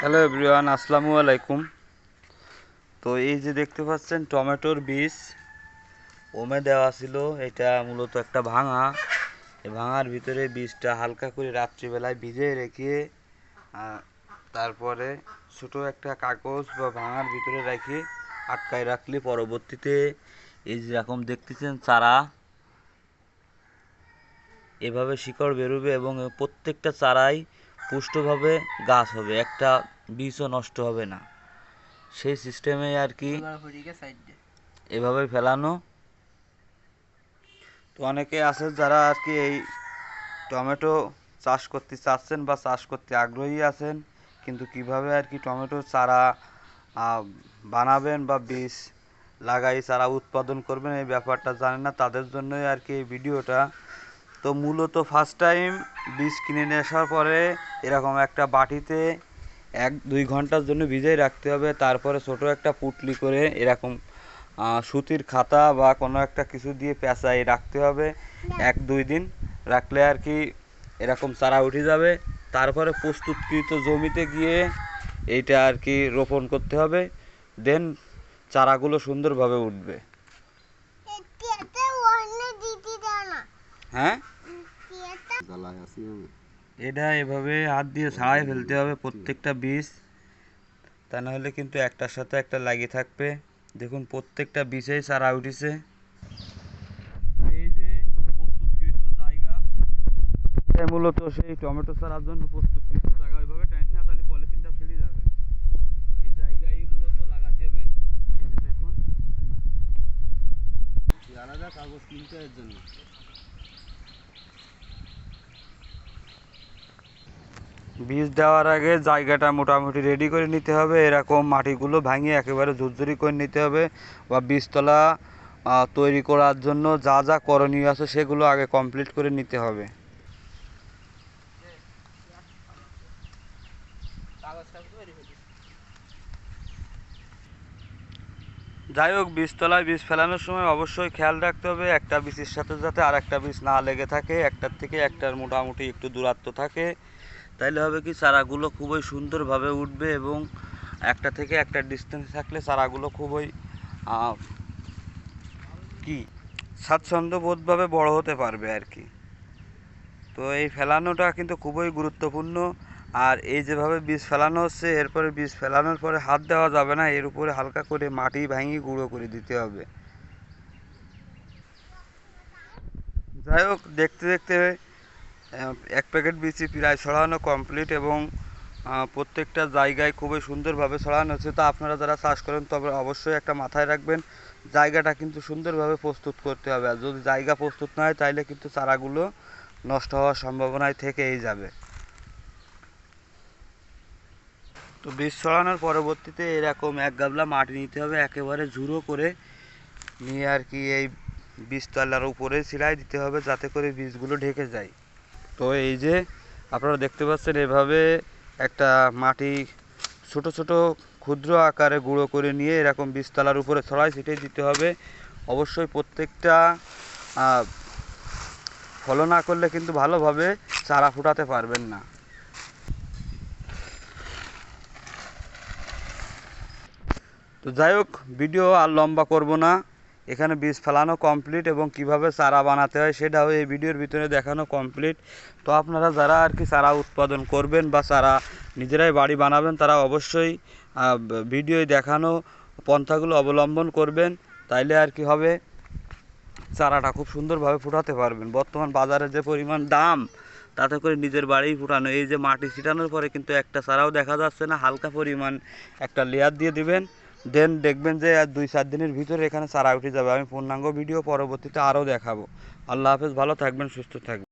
Hello everyone আসসালামু আলাইকুম তো এই যে দেখতে পাচ্ছেন, টমেটোর বীজ ওমে দেওয়া ছিল। এটা মূলত একটা ভাঙা। এই ভাঙার ভিতরে বীজটা হালকা করে রাত্রিবেলায় ভিজিয়ে রেখে তারপরে ছোটো একটা কাগজ বা ভাঙার ভিতরে রেখে আটকায় রাখলে পরবর্তীতে এই যেরকম দেখতেছেন চারা, এভাবে শিকড় বেরোবে এবং প্রত্যেকটা চারাই পুষ্টভাবে গাছ হবে, একটা বীজও নষ্ট হবে না। সেই সিস্টেমে আর কি এভাবে ফেলানো। তো অনেকে আছে যারা আর কি এই টমেটো চাষ করতে চাচ্ছেন বা চাষ করতে আগ্রহী আছেন, কিন্তু কীভাবে আর কি টমেটো চারা বানাবেন বা বীজ লাগাই, চারা উৎপাদন করবেন, এই ব্যাপারটা জানেন না। তাদের জন্যই আর কি এই ভিডিওটা তো মূলত ফার্স্ট টাইম বীজ কিনে নিয়ে আসার পরে এরকম একটা বাটিতে এক দুই ঘণ্টার জন্য ভিজিয়ে রাখতে হবে, তারপরে ছোট একটা পুটলি করে এরকম সুতির খাতা বা কোনো একটা কিছু দিয়ে পেঁচাই রাখতে হবে। এক দুই দিন রাখলে আর কি এরকম চারা উঠে যাবে। তারপরে প্রস্তুতকৃত জমিতে গিয়ে এইটা আর কি রোপণ করতে হবে। দেন চারাগুলো সুন্দরভাবে উঠবে। হ্যাঁ? এটা এভাবে হাত দিয়ে ছাড়াই ফেলতে হবে প্রত্যেকটা বীজ তা নাহলে কিন্তু একটার সাথে একটা লাগিয়ে থাকবে। দেখুন প্রত্যেকটা বীজেই চারা উঠেছে। এই যে প্রস্তুতকৃত জায়গা। মূলত সেই টমেটো চারার জন্য প্রস্তুতকৃত জায়গা। ওইভাবে টাইট না তাহলে পলিথিনটা ছিঁড়ে যাবে। এই জায়গায় মূলত লাগাতে হবে। এই যে দেখুন। আলাদা কাগজ কিনতে এর জন্য। বীজ দেওয়ার আগে জায়গাটা মোটামুটি রেডি করে নিতে হবে। এরকম মাটিগুলো ভাঙিয়ে একেবারে ঝুরঝুরি করে নিতে হবে বা বীজতলা তৈরি করার জন্য যা যা করণীয় আছে সেগুলো আগে কমপ্লিট করে নিতে হবে। যাই হোক, বীজতলায় বীজ ফেলানোর সময় অবশ্যই খেয়াল রাখতে হবে একটা বীজের সাথে যাতে আর একটা বীজ না লেগে থাকে। একটার থেকে একটার মোটামুটি একটু দূরত্ব থাকে। তাইলে হবে কি চারাগুলো খুবই সুন্দরভাবে উঠবে এবং একটা থেকে একটা ডিস্টেন্স থাকলে চারাগুলো খুবই কি স্বাচ্ছন্দ্যবোধভাবে বড় হতে পারবে আর কি। তো এই ফেলানোটা কিন্তু খুবই গুরুত্বপূর্ণ। আর এই যেভাবে বীজ ফেলানো হচ্ছে, এরপরে বীজ ফেলানোর পরে হাত দেওয়া যাবে না, এর উপরে হালকা করে মাটি ভাঙিয়ে গুঁড়ো করে দিতে হবে। যাই হোক, দেখতে দেখতে এক প্যাকেট বিচি প্রায় ছড়ানো কমপ্লিট এবং প্রত্যেকটা জায়গায় খুবই সুন্দরভাবে ছড়ানো হচ্ছে তো আপনারা যারা চাষ করেন, তবে অবশ্যই একটা মাথায় রাখবেন, জায়গাটা কিন্তু সুন্দরভাবে প্রস্তুত করতে হবে। আর যদি জায়গা প্রস্তুত না হয় তাহলে কিন্তু চারাগুলো নষ্ট হওয়ার সম্ভাবনায় থেকেই যাবে। তো বীজ ছড়ানোর পরবর্তীতে এরকম এক গাবলা মাটি নিতে হবে, একেবারে ঝুড়ো করে নিয়ে আর কি এই বীজতলার উপরে ছিলাই দিতে হবে, যাতে করে বীজগুলো ঢেকে যায়। তো এই যে আপনারা দেখতে পাচ্ছেন এভাবে একটা মাটি ছোট ছোট ক্ষুদ্র আকারে গুঁড়ো করে নিয়ে এরকম বীজতলার উপরে ছড়াই ছিটিয়ে দিতে হবে। অবশ্যই প্রত্যেকটা ফলো না করলে কিন্তু ভালোভাবে চারা ফুটাতে পারবেন না। তো যাই হোক, ভিডিও আর লম্বা করব না। এখানে বীজ ফেলানো কমপ্লিট এবং কীভাবে চারা বানাতে হয় সেটাও এই ভিডিওর ভিতরে দেখানো কমপ্লিট তো আপনারা যারা আর কি চারা উৎপাদন করবেন বা চারা নিজেরাই বাড়ি বানাবেন, তারা অবশ্যই ভিডিওয় দেখানো পন্থাগুলো অবলম্বন করবেন। তাইলে আর কি হবে, চারাটা খুব সুন্দরভাবে ফুটাতে পারবেন। বর্তমান বাজারে যে পরিমাণ দাম, তাতে করে নিজের বাড়িই ফুটানো, এই যে মাটি ছিটানোর পরে কিন্তু একটা চারাও দেখা যাচ্ছে না, হালকা পরিমাণ একটা লেয়ার দিয়ে দিবেন। দেন দেখবেন যে আর দুই চার দিনের ভিতরে এখানে চারা উঠে যাবে। আমি পূর্ণাঙ্গ ভিডিও পরবর্তীতে আরও দেখাবো। আল্লাহ হাফেজ, ভালো থাকবেন, সুস্থ থাকবেন।